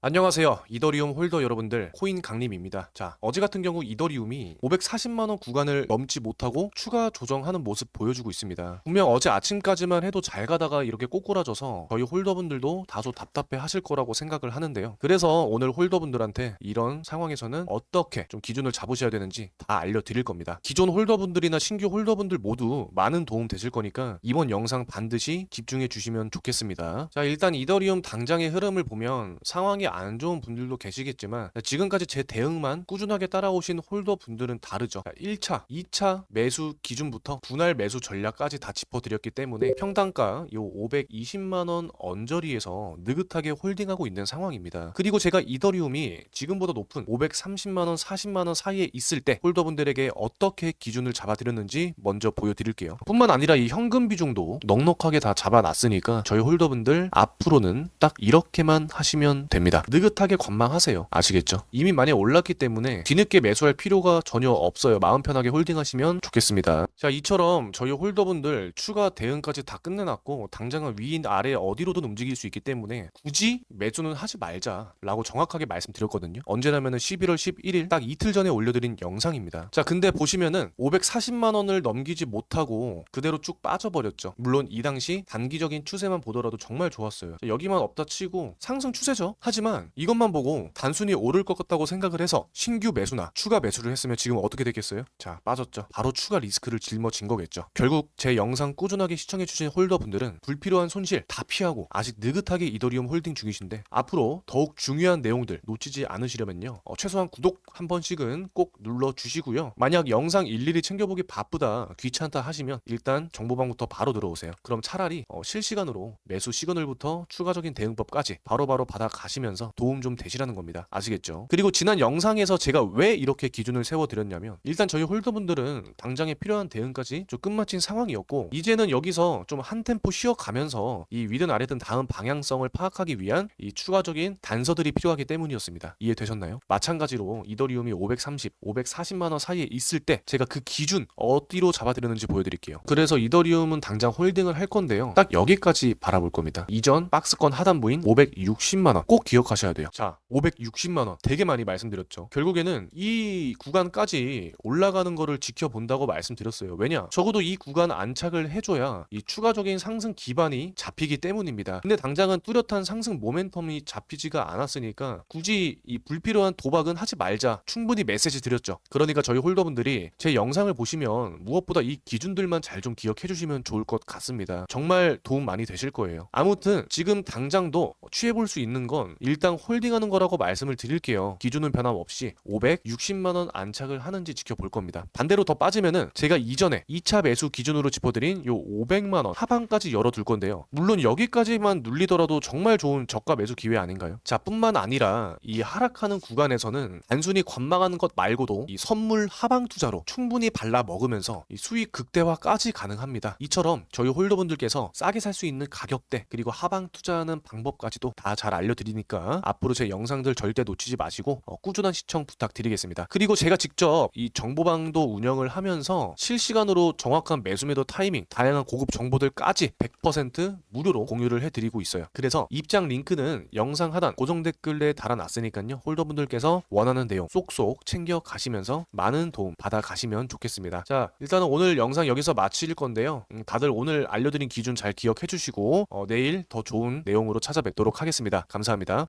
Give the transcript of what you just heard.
안녕하세요. 이더리움 홀더 여러분들, 코인 강림입니다. 자, 어제 같은 경우 이더리움이 540만원 구간을 넘지 못하고 추가 조정하는 모습 보여주고 있습니다. 분명 어제 아침까지만 해도 잘 가다가 이렇게 꼬꾸라져서 저희 홀더분들도 다소 답답해 하실 거라고 생각을 하는데요. 그래서 오늘 홀더분들한테 이런 상황에서는 어떻게 좀 기준을 잡으셔야 되는지 다 알려드릴 겁니다. 기존 홀더분들이나 신규 홀더분들 모두 많은 도움 되실 거니까 이번 영상 반드시 집중해 주시면 좋겠습니다. 자, 일단 이더리움 당장의 흐름을 보면 상황이 안 좋은 분들도 계시겠지만 지금까지 제 대응만 꾸준하게 따라오신 홀더 분들은 다르죠. 1차, 2차 매수 기준부터 분할 매수 전략까지 다 짚어드렸기 때문에 평단가 요 520만 원 언저리에서 느긋하게 홀딩하고 있는 상황입니다. 그리고 제가 이더리움이 지금보다 높은 530만 원, 40만 원 사이에 있을 때 홀더분들에게 어떻게 기준을 잡아드렸는지 먼저 보여드릴게요. 뿐만 아니라 이 현금 비중도 넉넉하게 다 잡아놨으니까 저희 홀더분들 앞으로는 딱 이렇게만 하시면 됩니다. 느긋하게 관망하세요. 아시겠죠? 이미 많이 올랐기 때문에 뒤늦게 매수할 필요가 전혀 없어요. 마음 편하게 홀딩하시면 좋겠습니다. 자, 이처럼 저희 홀더분들 추가 대응까지 다 끝내놨고 당장은 위인 아래 어디로든 움직일 수 있기 때문에 굳이 매수는 하지 말자라고 정확하게 말씀드렸거든요. 언제냐면은 11월 11일 딱 이틀 전에 올려드린 영상입니다. 자, 근데 보시면은 540만 원을 넘기지 못하고 그대로 쭉 빠져버렸죠. 물론 이 당시 단기적인 추세만 보더라도 정말 좋았어요. 자, 여기만 없다 치고 상승 추세죠. 하지만 이것만 보고 단순히 오를 것 같다고 생각을 해서 신규 매수나 추가 매수를 했으면 지금 어떻게 됐겠어요? 자, 빠졌죠. 바로 추가 리스크를 짊어진 거겠죠. 결국 제 영상 꾸준하게 시청해주신 홀더분들은 불필요한 손실 다 피하고 아직 느긋하게 이더리움 홀딩 중이신데 앞으로 더욱 중요한 내용들 놓치지 않으시려면요. 어, 최소한 구독 한 번씩은 꼭 눌러주시고요. 만약 영상 일일이 챙겨보기 바쁘다, 귀찮다 하시면 일단 정보방부터 바로 들어오세요. 그럼 차라리 어, 실시간으로 매수 시그널부터 추가적인 대응법까지 바로바로 받아 가시면서 도움 좀 되시라는 겁니다. 아시겠죠? 그리고 지난 영상에서 제가 왜 이렇게 기준을 세워드렸냐면 일단 저희 홀더분들은 당장에 필요한 대응까지 좀 끝마친 상황이었고 이제는 여기서 좀 한 템포 쉬어가면서 이 위든 아래든 다음 방향성을 파악하기 위한 이 추가적인 단서들이 필요하기 때문이었습니다. 이해되셨나요? 마찬가지로 이더리움이 530, 540만 원 사이에 있을 때 제가 그 기준 어디로 잡아드렸는지 보여드릴게요. 그래서 이더리움은 당장 홀딩을 할 건데요. 딱 여기까지 바라볼 겁니다. 이전 박스권 하단부인 560만 원 꼭 기억 하셔야 돼요. 자, 560만 원 되게 많이 말씀드렸죠. 결국에는 이 구간까지 올라가는 거를 지켜본다고 말씀드렸어요. 왜냐? 적어도 이 구간 안착을 해줘야 이 추가적인 상승 기반이 잡히기 때문입니다. 근데 당장은 뚜렷한 상승 모멘텀이 잡히지가 않았으니까 굳이 이 불필요한 도박은 하지 말자. 충분히 메시지 드렸죠. 그러니까 저희 홀더분들이 제 영상을 보시면 무엇보다 이 기준들만 잘 좀 기억해 주시면 좋을 것 같습니다. 정말 도움 많이 되실 거예요. 아무튼 지금 당장도 취해볼 수 있는 건 일단 홀딩하는 거라고 말씀을 드릴게요. 기준은 변함없이 560만 원 안착을 하는지 지켜볼 겁니다. 반대로 더 빠지면은 제가 이전에 2차 매수 기준으로 짚어드린 요 500만 원 하방까지 열어둘 건데요. 물론 여기까지만 눌리더라도 정말 좋은 저가 매수 기회 아닌가요? 자, 뿐만 아니라 이 하락하는 구간에서는 단순히 관망하는 것 말고도 이 선물 하방 투자로 충분히 발라 먹으면서 이 수익 극대화까지 가능합니다. 이처럼 저희 홀더분들께서 싸게 살 수 있는 가격대 그리고 하방 투자하는 방법까지도 다 잘 알려드리 앞으로 제 영상들 절대 놓치지 마시고 어, 꾸준한 시청 부탁드리겠습니다. 그리고 제가 직접 이 정보방도 운영을 하면서 실시간으로 정확한 매수 매도 타이밍, 다양한 고급 정보들까지 100% 무료로 공유를 해드리고 있어요. 그래서 입장 링크는 영상 하단 고정 댓글에 달아놨으니까요. 홀더분들께서 원하는 내용 쏙쏙 챙겨 가시면서 많은 도움 받아 가시면 좋겠습니다. 자, 일단은 오늘 영상 여기서 마칠 건데요. 음, 다들 오늘 알려드린 기준 잘 기억해 주시고 어, 내일 더 좋은 내용으로 찾아뵙도록 하겠습니다. 감사합니다.